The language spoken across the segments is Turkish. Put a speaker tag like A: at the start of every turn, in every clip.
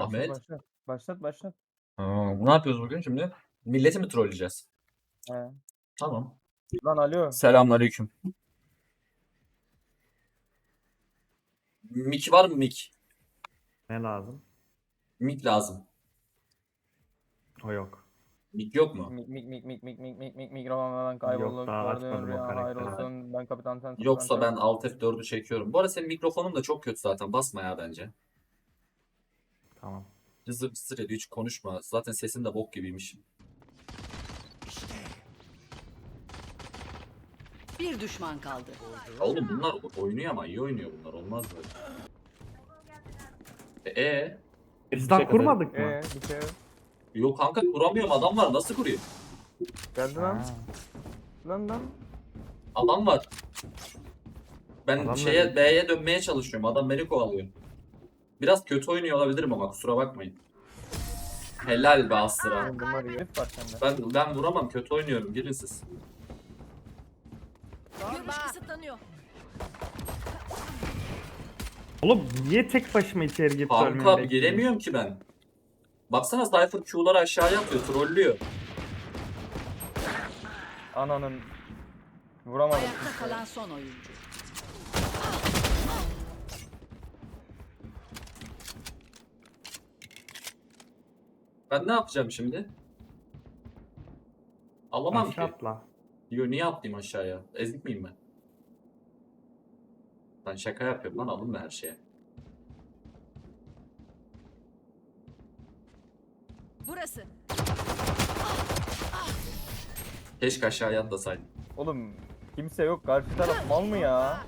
A: Ahmet.
B: Başlat başlat. başlat.
A: Aa, ne yapıyoruz bugün şimdi? Milleti mi trolleyeceğiz?
B: He.
A: Tamam.
B: Lan alo.
A: Selamünaleyküm. Mik var mı mik?
C: Ne lazım?
A: Mik lazım.
C: O yok.
A: Mik yok mu?
B: Mik mik mik mik mik mik mik mik mikrofondan kaybolduk.
C: daha
B: Gördüğün
C: açmadım o
B: rüya hayır
C: karakteri.
B: olsun. Ben kapitan sen.
A: Yoksa ben Alt F4'ü çekiyorum. Bu arada senin mikrofonun da çok kötü zaten. Basma ya bence.
C: Tamam.
A: Cızır cızır ediyor hiç konuşma. Zaten sesin de bok gibiymiş.
D: Bir düşman kaldı.
A: Oğlum bunlar oynuyor ama iyi oynuyor bunlar. Olmaz böyle. E, e?
C: Biz daha kurmadık mı?
B: Eee bir şey
A: Yok kanka kuramıyorum adam var. Nasıl kurayım?
B: geldi lan.
C: Ha.
B: Lan lan.
A: Adam var. Ben
C: Adam
A: şeye
C: nerede?
A: B'ye dönmeye çalışıyorum. Adam beni kovalıyor. Biraz kötü oynuyor olabilirim ama kusura bakmayın. Helal be Astra.
B: Bunlar herif var sende.
A: Ben ben vuramam kötü oynuyorum. Girin siz.
D: Görüş kısıtlanıyor.
C: Oğlum niye tek başıma içeri girip ölmeyi
A: Kanka
C: bekliyorsun?
A: giremiyorum ki ben. Baksana Cypher Q'ları aşağıya atıyor. Trollüyor.
B: Ananın. Vuramadım.
D: Ayakta kalan son oyuncu.
A: Ben ne yapacağım şimdi? Alamam
C: Aşağı
A: ki.
C: atla.
A: Yo niye atlayayım aşağıya? Ezik miyim ben? Ben şaka yapıyorum lan alınma her şeye.
D: Burası.
A: Keşke aşağıya atlasaydım.
B: Oğlum kimse yok. Karşı taraf mal mı ya?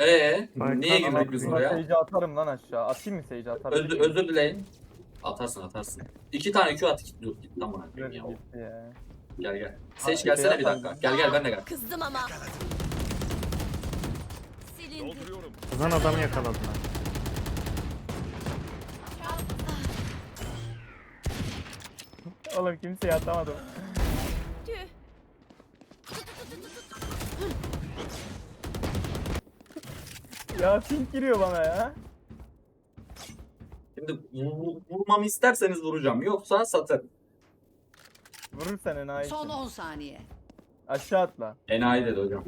A: Ee, niye girdik biz buraya?
B: Sage'i atarım lan aşağı. Atayım mı Sage'i atarım?
A: Özür, özür dileyin. Atarsın atarsın. İki tane Q at. iki- Dur git lan bana. Ya. Gel gel. Seç gelsene bir dakika. Gel gel ben de gel.
D: Kızdım ama. Silindi.
C: Kızan adamı yakaladım ben.
B: Oğlum kimseye atamadım. Ya pink giriyor bana ya.
A: Şimdi vu- vurmamı isterseniz vuracağım. Yoksa satarım.
B: Vurur sen enayi.
D: Son 10 saniye.
B: Aşağı atla.
A: Enayi dedi hocam.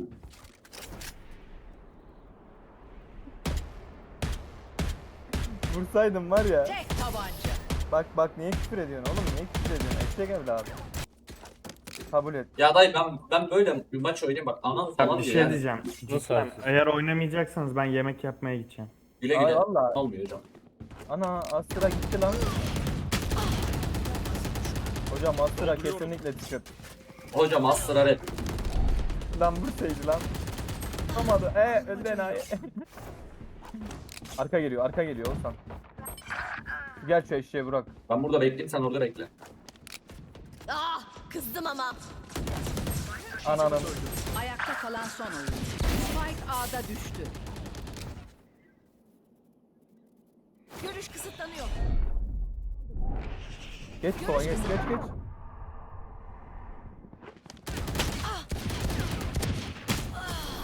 B: Vursaydım var ya.
D: Tek tabanca.
B: Bak bak niye küfür ediyorsun oğlum? Niye küfür ediyorsun? Eşek evladı. Kabul et.
A: Ya dayı ben ben böyle bir maç oynayayım bak anam falan
C: bir
A: diyor
C: şey
A: yani.
C: diyeceğim. Cidden, eğer oynamayacaksanız ben yemek yapmaya gideceğim.
A: Güle
B: Ay
A: güle.
B: valla.
A: Olmuyor hocam.
B: Ana Astra gitti lan. Hocam Astra kesinlikle çıkıp.
A: Hocam Astra rap.
B: Lan vursaydı lan. Tutamadı. Ee öldü enayi. arka geliyor arka geliyor Oğuzhan. Gel şu eşeğe Burak.
A: Ben burada bekleyeyim sen orada bekle.
D: Ah, kızdım ama.
B: Ananın.
D: Ayakta kalan son oyuncu. Spike A'da düştü. Görüş kısıtlanıyor.
B: Geç sola geç geç geç.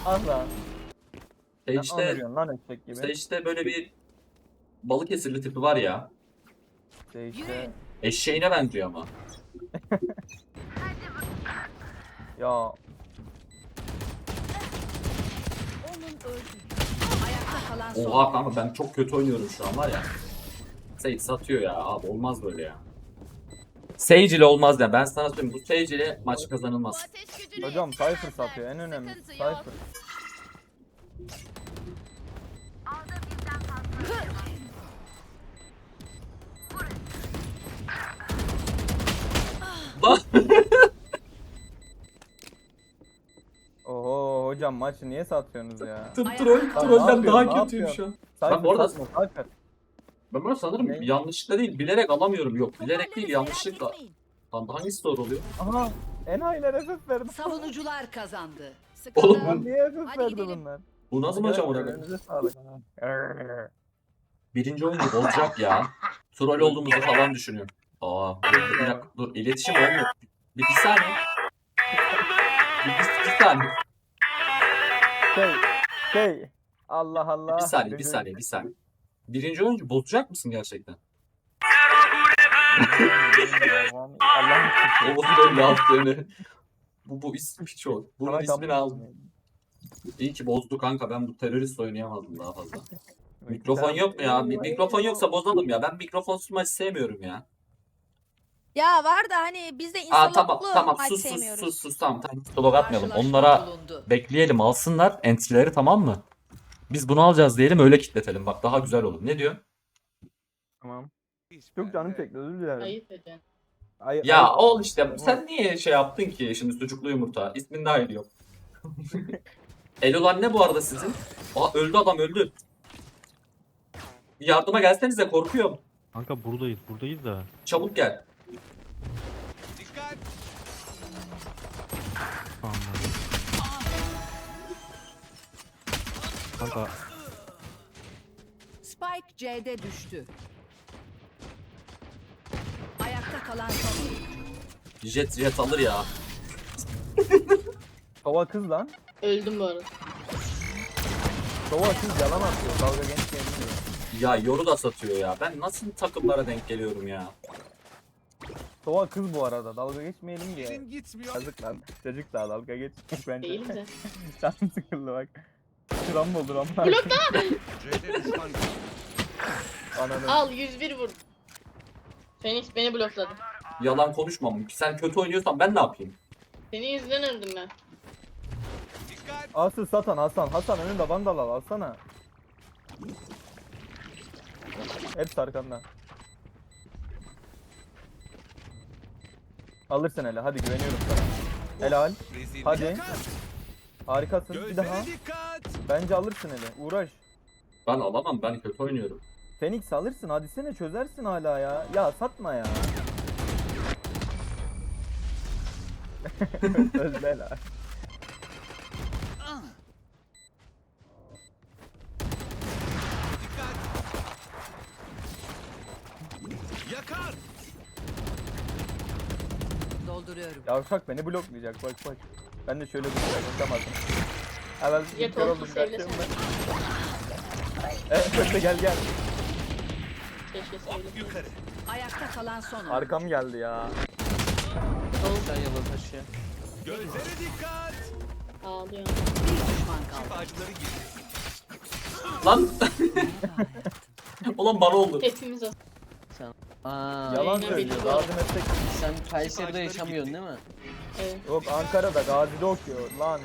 B: Ah lan.
A: İşte,
B: Ne
A: işte,
B: anlıyorsun lan eşek gibi.
A: işte, işte böyle bir Balıkesirli tipi var ya.
B: İşte işte.
D: Yürüyün.
A: Eşeğine benziyor ama.
B: Ya
D: Onun öldü. Ayakta kalan son
A: Oha kanka ben çok kötü oynuyorum şu an var ya. Sage satıyor ya abi olmaz böyle ya. Sage ile olmaz ya ben sana söyleyeyim bu Sage ile maç kazanılmaz.
B: hocam Cypher satıyor en önemli Cypher.
A: Lan
B: Oho hocam maçı niye satıyorsunuz ya?
A: troll,
D: Ayakta-
A: trollden
B: Ne
A: daha
B: yapıyorsun, ne
A: kötüyüm şu an. Ben bu arada-
B: satma Cypher.
A: Ben böyle sanırım
B: Ne?
A: yanlışlıkla değil bilerek alamıyorum yok. Bilerek değil yanlışlıkla. Lan hangisi doğru oluyor?
B: Aha enayilere ses verdi.
D: Savunucular kazandı.
A: Oğlum
D: Sıkıntı.
B: Lan niye
D: Hadi
B: verdi
D: gidelim.
B: bunlar?
A: Bu nasıl maç amına koyayım?
B: Elinize sağlık.
A: Birinci oyunu bozacak ya. Troll olduğumuzu falan düşünüyor. Aa dur, bir dakika dur iletişim olmuyor. Bir, bir saniye. Bir, bir, bir saniye.
B: Şey. Şey. Allah Allah.
A: Bir saniye, bir saniye, bir saniye. Birinci oyuncu bozacak mısın gerçekten?
B: Allah'ım.
A: O böyle yaptığını. Bu bu ismi hiç ol. Bunun
B: Sana
A: ismini
B: kabul
A: al.
B: etmiyorum.
A: İyi ki bozdu kanka. Ben bu terörist oynayamazdım daha fazla. Mikrofon yok mu ya? Mikrofon yoksa bozalım ya. Ben mikrofonsuz maç sevmiyorum ya.
E: Ya var da hani biz de
A: Aa
E: insanlıklı
A: tamam tamam
E: maç
A: sus sus
E: sevmiyoruz.
A: sus sus tamam. tamam. Solog atmayalım. Onlara
D: bulundu.
A: bekleyelim alsınlar entry'leri tamam mı? Biz bunu alacağız diyelim öyle kitletelim. Bak daha güzel olur. Ne diyor?
B: Tamam. Çok canım çekti özür dilerim.
F: Ayıp edin.
B: Ay,
A: Ya
B: ay-
A: ol işte sen niye şey yaptın ki şimdi sucuklu yumurta? İsmin daha iyi yok. Elolan ne bu arada sizin? Aa öldü adam öldü. Yardıma gelsenize korkuyorum.
G: Kanka buradayız, buradayız da.
A: Çabuk gel.
G: Kanka
D: Spike C'de düştü. Ayakta kalan son oyuncu.
A: Jet jet alır ya.
B: Sova kız lan.
F: Öldüm bu arada.
B: Sova kız yalan atıyor. Dalga genç diyor.
A: Ya yoru da satıyor ya. Ben nasıl takımlara denk geliyorum ya.
B: Sova kız bu arada. Dalga geçmeyelim diye. Yazık lan. Çocuk daha dalga geç. Bence.
F: Değil mi?
B: Canım sıkıldı bak. Şuram olur ama. Ananı.
F: Al 101 vurdum. Phoenix beni blokladı.
A: Yalan konuşmam. Sen kötü oynuyorsan ben ne yapayım?
F: Senin yüzünden öldüm ben.
B: Asıl satan Hasan. Hasan önünde vandal al alsana. Hepsi arkanda. Alırsın hele hadi güveniyorum sana. Helal. Hadi. Harikasın. Bir daha. Bence alırsın hele. Uğraş.
A: Ben alamam. Ben kötü oynuyorum.
B: Phoenix alırsın hadi sene çözersin hala ya. Ya satma ya. Özle la.
D: Dolduruyorum.
B: Yavşak beni bloklayacak bak bak. Ben de şöyle bir şey yapamadım. Hemen bir
F: Jet
B: kör oldum kaçıyorum
F: sevlesene.
B: ben. Evet Köfte gel gel.
F: Keşke.
D: Ayakta kalan son.
B: Arkam geldi ya.
F: Ağlıyor.
D: Bir düşman kaldı.
A: Lan! Ulan bana oldu.
F: Hepimiz o.
H: Aa,
B: Yalan söylüyor.
F: bekliyorum.
B: Gazi Meslek.
H: sen Kayseri'de yaşamıyorsun değil mi?
F: Evet.
B: Yok Ankara'da Gazi'de okuyor lan.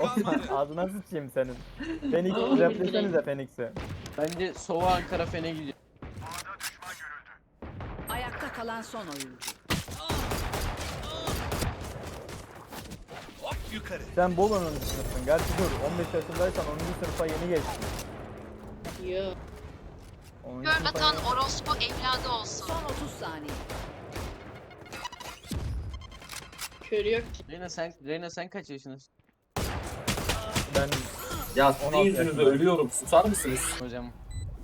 B: Osman ağzına sıçayım senin.
F: Oğlum,
B: replesenize Phoenix'i.
H: Bence Sova Ankara Fen'e gidiyor.
D: Ayakta kalan son oyuncu.
B: Sen Bolu'nun sınıfsın. Gerçi dur 15 yaşındaysan 10. sınıfa yeni geçtin.
F: Yo.
B: 10.
I: Kör
B: sınıfa
I: atan orospu evladı olsun.
D: Son 30 saniye.
F: Körü yok.
H: Reyna sen, Reyna sen kaç yaşındasın
B: Ben
A: Ya sizin
B: 16
A: yüzünüze
B: yaşında.
A: ölüyorum. Susar mısınız?
H: hocam?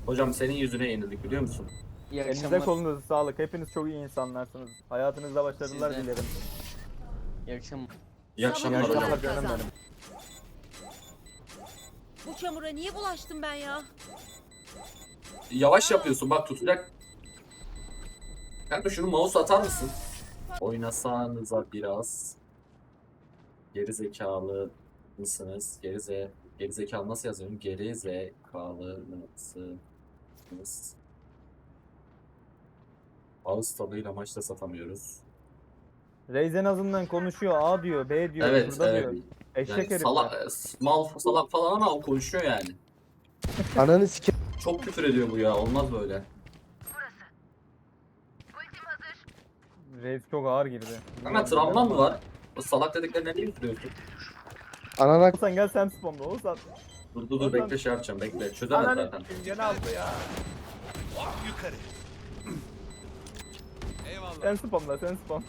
A: Hocam senin yüzüne yenildik biliyor musun?
H: İyi
B: elinize
H: akşamlar.
B: kolunuza sağlık. Hepiniz çok iyi insanlarsınız. Hayatınızda başarılar
H: Siz de.
B: dilerim.
H: İyi akşamlar.
A: İyi akşamlar hocam.
B: akşamlar canım benim.
E: Bu çamura niye bulaştım ben ya?
A: Yavaş yapıyorsun bak tutacak. Kanka şunu mouse atar mısın? Oynasanıza biraz. Geri zekalı mısınız? Geri ze geri zekalı nasıl yazıyorum? Geri zekalı mısınız? Ağız tadıyla maçta satamıyoruz.
B: Reis en azından konuşuyor. A diyor, B diyor,
A: evet,
B: şurada
A: evet.
B: diyor. Eşek
A: Yani
B: herif.
A: salak, mal salak falan ama o konuşuyor yani.
J: Ananı sike...
A: Çok küfür ediyor bu ya. Olmaz böyle.
B: Reis çok ağır girdi.
A: Ama travman mı var? O salak dediklerine niye üzülüyorsun?
J: Anana
B: Oğuzhan gel sen spawnla Oğuzhan.
A: Dur dur dur bekle şey yapacağım bekle. Çözemez
B: Ananı
A: zaten.
B: gene aldı ya. Sen spamla sen spam.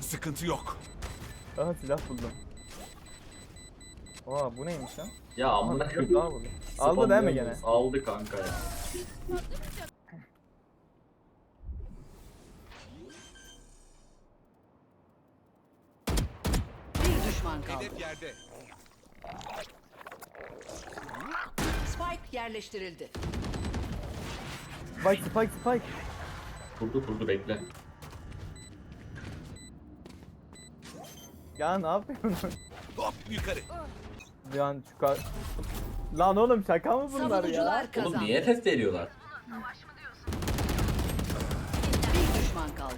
K: Sıkıntı yok.
B: Aha silah buldum. Aa bu neymiş lan?
A: Ya amına
B: buldum. Aldı değil mi gene?
A: Aldı kanka ya.
D: Bir düşman
K: Hedef yerde.
D: Spike yerleştirildi.
B: Spike spike spike.
A: Kurdu kurdu bekle.
B: Ya ne yapıyorsun?
K: Hop yukarı.
B: Bir an çıkar. Lan oğlum şaka mı bunlar
D: Savunucular
B: ya?
D: kazandı.
A: Oğlum niye FF veriyorlar?
D: Bir düşman kaldı.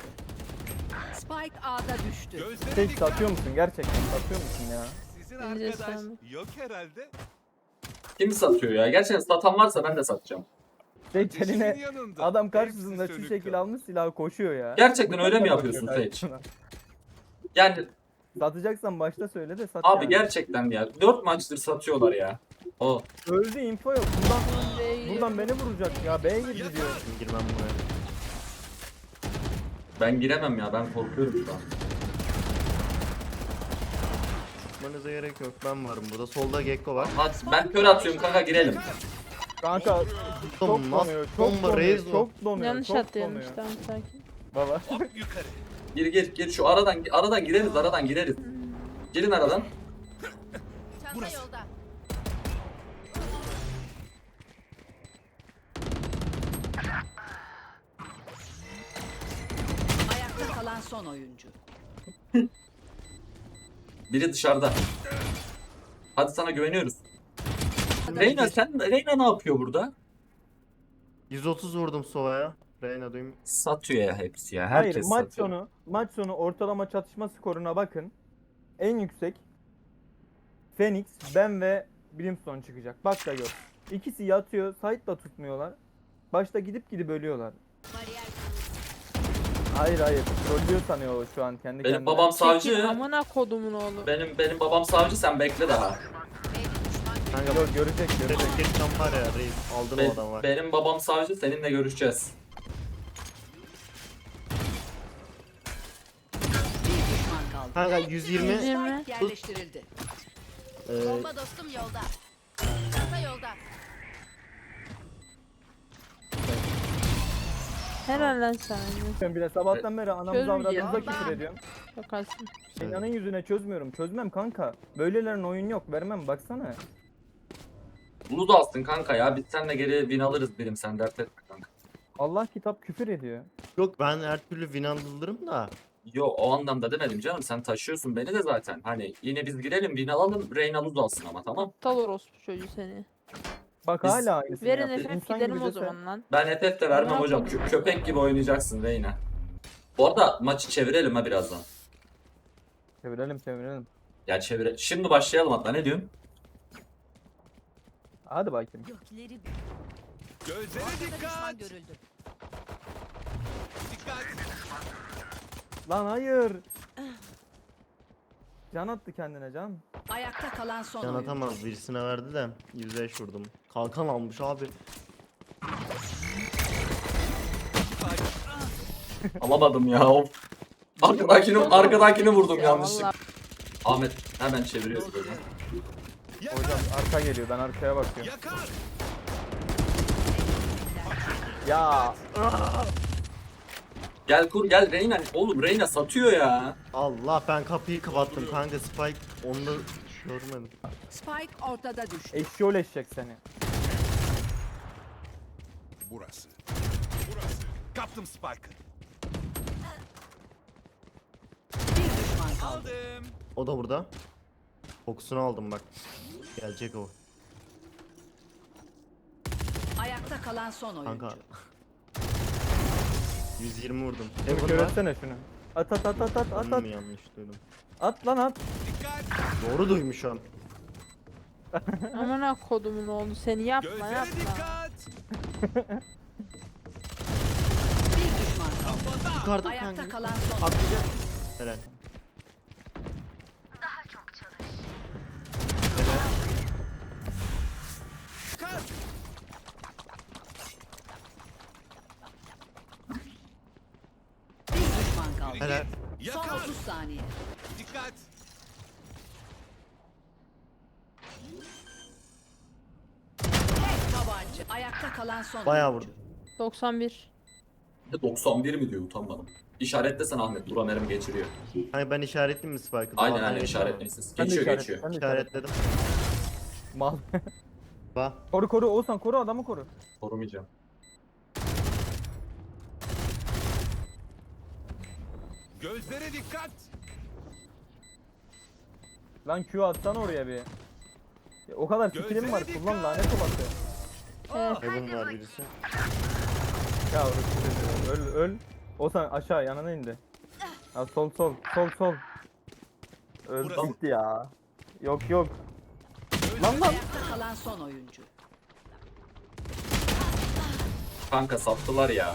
D: Spike A'da düştü.
K: Gözlere
B: Tek
K: dikkat.
B: satıyor musun gerçekten satıyor musun ya?
K: Sizin arkadaş yok herhalde.
A: Kim satıyor ya? Gerçekten satan varsa ben de satacağım.
B: Tek eline
K: yanında.
B: adam
K: Hepsi
B: karşısında şu
K: sönük
B: şekil almış silahı koşuyor ya.
A: Gerçekten öyle mi yapıyorsun
B: karşısına.
A: Yani
B: Satacaksan başta söyle de sat
A: abi
B: yani.
A: gerçekten ya. 4 maçtır satıyorlar ya. O
B: Öldü info yok. Buradan, buradan beni vuracak ya. B'ye girdi diyor.
G: Girmem buraya.
A: ben giremem ya. Ben korkuyorum şu an.
J: Çıkmanıza gerek yok. Ben varım burada. Solda Gekko var.
A: Hadi ben kör atıyorum kanka girelim.
B: Kanka çok donuyor, çok
J: bomba,
B: donuyor, çok donuyor,
F: Yanlış
B: çok
F: atıyormuş
B: donuyor.
F: tamam sakin.
B: Baba.
K: Hop yukarı.
A: Gir gir gir şu aradan aradan gireriz aradan gireriz. Girin aradan.
E: Yolda.
D: Ayakta kalan son oyuncu.
A: Biri dışarıda. Hadi sana güveniyoruz. Reyna sen Reyna ne yapıyor burada?
J: 130 vurdum Sova'ya. Reyna duyum.
A: Satıyor ya hepsi ya.
B: Hayır
A: Herkes
B: maç
A: satıyor.
B: sonu maç sonu ortalama çatışma skoruna bakın. En yüksek Phoenix, ben ve Brimstone çıkacak. Bak da gör. İkisi yatıyor, site da tutmuyorlar. Başta gidip gidip ölüyorlar. Hayır hayır. Trollüyor sanıyor o şu an kendi
A: Benim
B: kendine.
A: babam
F: Çekil
A: savcı.
F: amına kodumun oğlu.
A: Benim benim babam savcı sen bekle daha.
J: Kanka
B: Yok görecek görecek.
J: Geçkan var ya reis. Aldın o adam var.
A: benim babam savcı seninle görüşeceğiz.
D: Bir düşman kaldı.
J: Kanka 120.
F: Yirmi.
D: Spike yerleştirildi.
J: Ee,
E: Bomba dostum yolda. Çanta yolda.
F: Helal lan sana.
B: Ben bile sabahtan beri anamıza
F: Çözmeyeceğim.
B: avradımıza küfür ediyorum.
F: Bakarsın.
B: İnanın yüzüne çözmüyorum. Çözmem kanka. Böylelerin oyun yok. Vermem baksana.
A: Bunu da alsın kanka ya. Biz seninle geri win alırız birim sen dert etme kanka.
B: Allah kitap küfür ediyor.
J: yok ben her türlü win alırım da.
A: Yo o anlamda demedim canım. Sen taşıyorsun beni de zaten. Hani yine biz girelim win alalım. Reyna luz alsın ama tamam.
F: Aptal orospu çocuğu seni.
B: Bak
A: Biz-
B: hala aynısını
F: Verin. FF
B: İnsan
F: gidelim
B: gibi
F: o zaman lan.
A: Ben FF de vermem
F: Ne
A: hocam. Kö- köpek gibi oynayacaksın Reyna. Bu arada maçı çevirelim ha birazdan.
B: Çevirelim çevirelim.
A: Ya çevire. Şimdi başlayalım hatta ne diyorsun?
B: Hadi bakayım.
D: Gökleri
K: Gözlere dikkat.
D: görüldü.
K: Dikkat.
B: Lan hayır. Can attı kendine can.
D: Ayakta kalan son
J: Can
D: oyuncu.
J: atamaz birisine verdi de 105 vurdum. Kalkan almış abi.
A: Alamadım ya. Of. Arkadakini, arkadakini vurdum
F: Ya
A: yanlışlıkla.
F: vallahi.
A: Ahmet hemen çeviriyoruz böyle.
B: Hocam arka geliyor ben arkaya bakıyorum.
K: Yakar.
B: Ya
A: Gel kur gel Reyna. Oğlum Reyna satıyor ya.
J: Allah ben kapıyı kapattım kanka Spike onu da görmedim.
D: Spike ortada düştü.
B: eşyol eşecek seni.
K: Burası. Burası. Kaptım Spike'ı.
D: Bir düşman kaldı.
K: Aldım.
J: O da burada. Kokusunu aldım bak. Gelecek o.
D: Ayakta kalan son oyuncu.
J: Kanka. 120 vurdum.
B: Dur
J: var.
B: köretsene şunu. At at at at at at
J: Onu
B: at.
J: mu yanlış duydum?
B: At lan at.
J: Doğru duymuşum.
F: Amına kodumun oğlu seni yapma
K: Gözlere
F: yapma.
K: dikkat.
D: Bir düşman kaldı.
J: Yukarıda
D: Ayakta
J: kanka.
D: kalan son
J: Atlayacak. Helal.
K: Dikkat.
D: Bir düşman kaldı.
J: Helal.
D: Son
K: Yakar.
D: 30 saniye.
K: Dikkat.
D: Tek tabanca. Ayakta kalan son
J: Bayağı vurdum.
F: 91.
A: 91 mi diyor utanmadım. İşaretlesen Ahmet. Dura mermi geçiriyor.
J: Hani ben işaretleyeyim mi Spike'ı?
A: Aynen
J: Doğadan
A: aynen.
B: Sen de
A: Geçiyor
B: işaret-
A: geçiyor.
B: sen de işaret-
J: İşaretledim.
B: Mal.
J: Bak.
B: koru koru Oğuzhan koru adamı koru.
A: Korumayacağım.
K: Gözlere dikkat.
B: Lan Q atsana oraya bir. Ya, o kadar skillim var
K: Gözlere
B: kullan
K: dikkat.
B: lanet olası.
J: Heaven var birisi.
B: Ya öl öl. Oğuzhan aşağı yanına indi. Ya sol sol sol sol. Öldü
K: Burası.
B: gitti ya. Yok yok. Lan lan.
D: Ayakta kalan son oyuncu.
A: Kanka sattılar ya.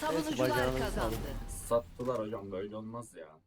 D: Savunucular
J: bacağınızı
D: kazandı.
A: Sattılar hocam böyle olmaz ya.